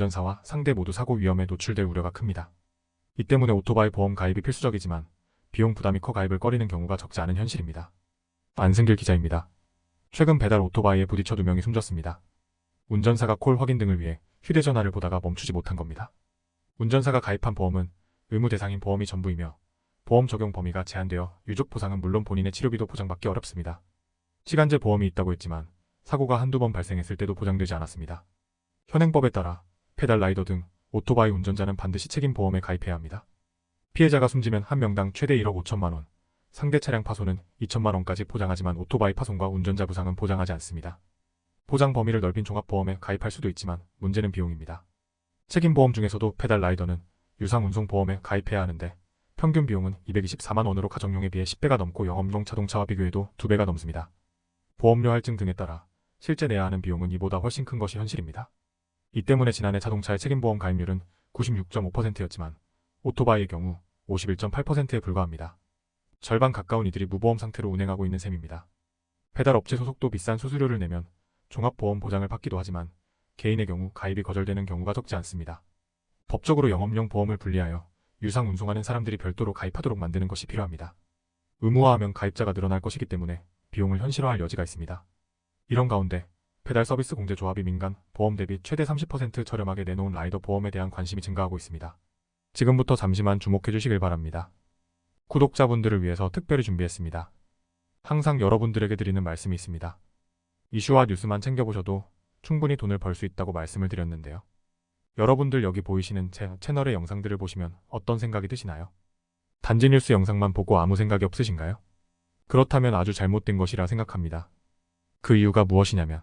운전사와 상대 모두 사고 위험에 노출될 우려가 큽니다. 이 때문에 오토바이 보험 가입이 필수적이지만 비용 부담이 커 가입을 꺼리는 경우가 적지 않은 현실입니다. 안승길 기자입니다. 최근 배달 오토바이에 부딪혀 두 명이 숨졌습니다. 운전사가 콜 확인 등을 위해 휴대전화를 보다가 멈추지 못한 겁니다. 운전사가 가입한 보험은 의무 대상인 보험이 전부이며 보험 적용 범위가 제한되어 유족 보상은 물론 본인의 치료비도 보장받기 어렵습니다. 시간제 보험이 있다고 했지만 사고가 한두 번 발생했을 때도 보장되지 않았습니다. 현행법에 따라 페달 라이더 등 오토바이 운전자는 반드시 책임 보험에 가입해야 합니다. 피해자가 숨지면 한 명당 최대 1억 5천만 원, 상대 차량 파손은 2천만 원까지 보장하지만 오토바이 파손과 운전자 부상은 보장하지 않습니다. 보장 범위를 넓힌 종합보험에 가입할 수도 있지만 문제는 비용입니다. 책임보험 중에서도 페달 라이더는 유상운송보험에 가입해야 하는데 평균 비용은 224만 원으로 가정용에 비해 10배가 넘고 영업용 자동차와 비교해도 2배가 넘습니다. 보험료 할증 등에 따라 실제 내야 하는 비용은 이보다 훨씬 큰 것이 현실입니다. 이 때문에 지난해 자동차의 책임보험 가입률은 96.5%였지만 오토바이의 경우 51.8%에 불과합니다. 절반 가까운 이들이 무보험 상태로 운행하고 있는 셈입니다. 배달 업체 소속도 비싼 수수료를 내면 종합보험 보장을 받기도 하지만 개인의 경우 가입이 거절되는 경우가 적지 않습니다. 법적으로 영업용 보험을 분리하여 유상 운송하는 사람들이 별도로 가입하도록 만드는 것이 필요합니다. 의무화하면 가입자가 늘어날 것이기 때문에 비용을 현실화할 여지가 있습니다. 이런 가운데 배달 서비스 공제 조합이 민간 보험 대비 최대 30% 저렴하게 내놓은 라이더 보험에 대한 관심이 증가하고 있습니다. 지금부터 잠시만 주목해 주시길 바랍니다. 구독자분들을 위해서 특별히 준비했습니다. 항상 여러분들에게 드리는 말씀이 있습니다. 이슈와 뉴스만 챙겨보셔도 충분히 돈을 벌 수 있다고 말씀을 드렸는데요. 여러분들 여기 보이시는 제 채널의 영상들을 보시면 어떤 생각이 드시나요? 단지 뉴스 영상만 보고 아무 생각이 없으신가요? 그렇다면 아주 잘못된 것이라 생각합니다. 그 이유가 무엇이냐면